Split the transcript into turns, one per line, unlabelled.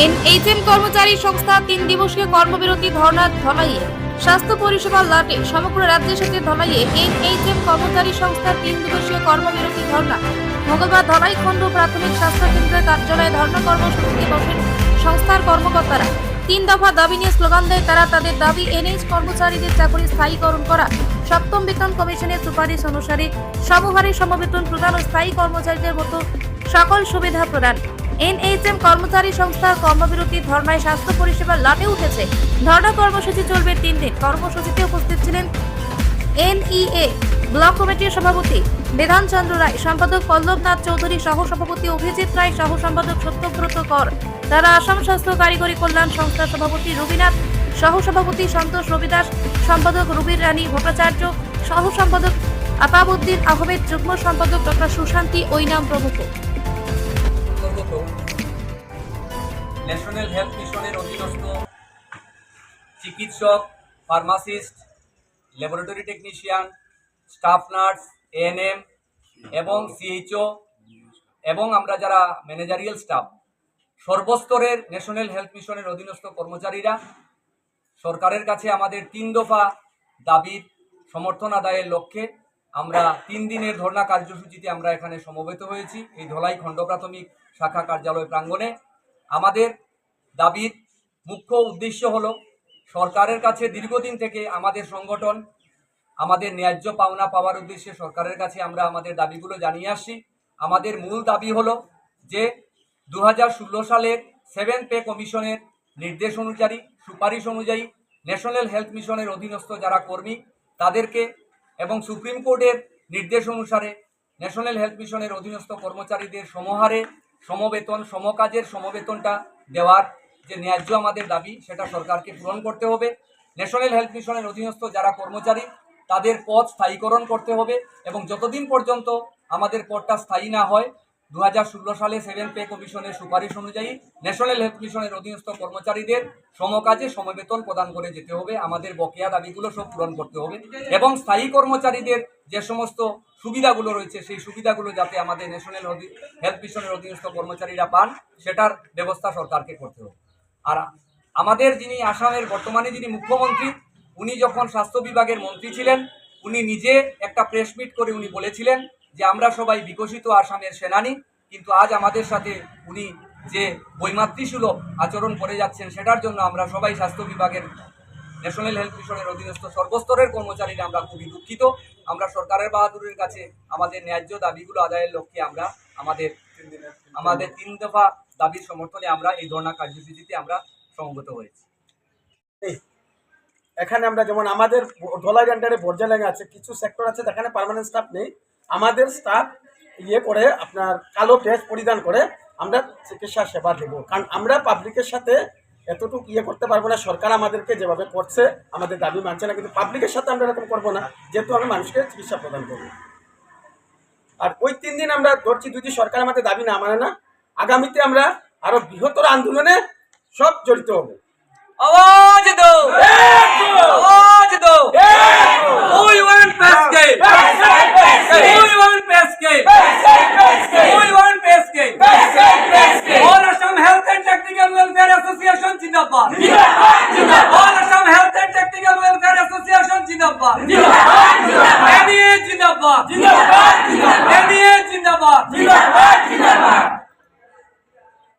NHM কর্মচারী সংস্থা তিন দিবসীয় কর্মবিরতি ধর্ণা ধলাইয়ে স্বাস্থ্য পরিষেবা লাটে সমগ্র রাজ্যের সাথে ধলাইয়ে এনএইচএম কর্মচারী সংস্থার তিন দিবসীয় কর্মবিরতি ধর্ণা মঙ্গলবার ধলাই খণ্ড প্রাথমিক স্বাস্থ্য কেন্দ্রের কার্যালয়ে ধর্ণা কর্মসূচিতে বসেন সংস্থার কর্মকর্তারা। তিন দফা দাবি নিয়ে স্লোগান দেয় তারা, তাদের দাবি এনএইচ কর্মচারীদের চাকরি স্থায়ীকরণ করা। সপ্তম বেতন কমিশনের সুপারিশ অনুসারে সমহারে সমবেতন প্রদান ও স্থায়ী কর্মচারীদের মতো সকল সুবিধা প্রদান। এনএইচএম কর্মচারী সংস্থার কর্মবিরতি ধর্নায় স্বাস্থ্য পরিষেবা লাটে উঠেছে। ধর্ণা কর্মসূচি চলবে তিন দিন। কর্মসূচিতে উপস্থিত ছিলেন এনইএ ব্লক কমিটির সভাপতি বিধান চন্দ্র রায়, সম্পাদক পল্লবনাথ চৌধুরী সহ সভাপতি অভিজিৎ রায় সহ সম্পাদক সত্যব্রত কর। তারা আসাম স্বাস্থ্য কারিগরি কল্যাণ সংস্থার সভাপতি রবিনাথ সহ সভাপতি সন্তোষ রবিদাস, সম্পাদক রুবির রানী ভট্টাচার্য, সহ সম্পাদক আতাবউদ্দিন আহমেদ, যুগ্ম সম্পাদক ডক্টর সুশান্তি ঐনাম প্রমুখ।
ন্যাশনাল হেলথ মিশনের অধীনস্থ চিকিৎসক, pharmacist, laboratory technician, staff nurse ANM এবং সিএইচও এবং আমরা যারা ম্যানেজারিয়াল স্টাফ, সর্বস্তরের ন্যাশনাল হেলথ মিশনের অধীনস্থ কর্মচারীরা, সরকারের কাছে আমাদের তিন দফা দাবির সমর্থন আদায়ের লক্ষ্যে আমরা তিন দিনের ধর্ণা কার্যসূচিতে আমরা এখানে সমবেত হয়েছি। এই ধলাই খণ্ড প্রাথমিক শাখা কার্যালয় প্রাঙ্গণে। আমাদের দাবির মুখ্য উদ্দেশ্য হলো, সরকারের কাছে দীর্ঘদিন থেকে আমাদের সংগঠন, আমাদের ন্যায্য পাওনা পাওয়ার উদ্দেশ্যে সরকারের কাছে আমরা আমাদের দাবিগুলো জানিয়ে আসছি। আমাদের মূল দাবি হলো যে দু হাজার ষোলো সালের সেভেন পে কমিশনের নির্দেশ অনুযায়ী, সুপারিশ অনুযায়ী ন্যাশনাল হেলথ মিশনের অধীনস্থ যারা কর্মী, তাদেরকে এবং সুপ্রিম কোর্টের নির্দেশ অনুসারে ন্যাশনাল হেলথ মিশনের অধীনস্থ কর্মচারীদের সমহারে সমবেতন, সমকাজের সমবেতনটা দেওয়ার যে ন্যায্য আমাদের দাবি, সেটা সরকারকে পূরণ করতে হবে। ন্যাশনাল হেলথ মিশনের অধীনস্থ যারা কর্মচারী, তাদের পদ স্থায়ীকরণ করতে হবে এবং যতদিন পর্যন্ত আমাদের পদটা স্থায়ী না হয় দু হাজার ষোলো সালে সেভেন পে কমিশনের সুপারিশ অনুযায়ী ন্যাশনাল হেলথ মিশনের অধীনস্থ কর্মচারীদের সমকাজে সমবেতন প্রদান করে যেতে হবে। আমাদের বকেয়া দাবিগুলো সব পূরণ করতে হবে এবং স্থায়ী কর্মচারীদের যে সমস্ত সুবিধাগুলো রয়েছে, সেই সুবিধাগুলো যাতে আমাদের ন্যাশনাল হেলথ মিশনের অধীনস্থ কর্মচারীরা পান, সেটার ব্যবস্থা সরকারকে করতে হবে। আর আমাদের যিনি আসামের বর্তমানে যিনি মুখ্যমন্ত্রী, উনি যখন স্বাস্থ্য বিভাগের মন্ত্রী ছিলেন, উনি নিজে একটা প্রেস মিট করে উনি বলেছিলেন যে আমরা সবাই বিকশিত আসামের সেনানী, কিন্তু আজ আমাদের সাথে উনি যে বৈমাতৃসুলভ আচরণ করে যাচ্ছেন, সেটার জন্য আমরা সবাই স্বাস্থ্য বিভাগের ন্যাশনাল হেলথ মিশনের অধীনস্থ সর্বস্তরের কর্মচারীরা আমরা খুবই দুঃখিত। আমরা সরকারের বাহাদুরের কাছে আমাদের ন্যায্য দাবিগুলো আদায়ের লক্ষ্যে আমরা আমাদের আমাদের তিন দফা দাবির সমর্থনে আমরা এই ধর্ণা কার্যসূচিতে আমরা সমবেত হয়েছি।
এখানে আমরা যেমন আমাদের ডলার আন্ডারে বর্জালাঙ্গা আছে, কিছু সেক্টর আছে, যেখানে পার্মানেন্ট স্টাফ নেই আমাদের স্টাফ ইয়ে করে আপনার কালো ড্রেস পরিধান করে আমরা চিকিৎসা সেবা দেবো। কারণ আমরা পাবলিকের সাথে এতটুকু ইয়ে করতে পারব না সরকার আমাদেরকে যেভাবে করছে আমাদের দাবি মানছে না কিন্তু পাবলিকের সাথে আমরা এরকম করব না যেহেতু আমরা মানুষকে চিকিৎসা প্রদান করব। আর ওই তিন দিন আমরা ধরছি যদি সরকার আমাদের দাবি না মানে না আগামীতে আমরা আরও বৃহত্তর আন্দোলনে সব জড়িত হব।
আওয়াজ দো আওয়াজ দো we want We want Pescape! Pescape! We want Pescape! Pescape! Pescape! All Assam Health and Technical Welfare Association Jindabad! Jindabad! Jindabad! All Assam Health and Technical Welfare Association Jindabad! Jindabad! Jindabad! NEA Jindabad! Jindabad! Jindabad! NEA Jindabad! Jindabad! Jindabad!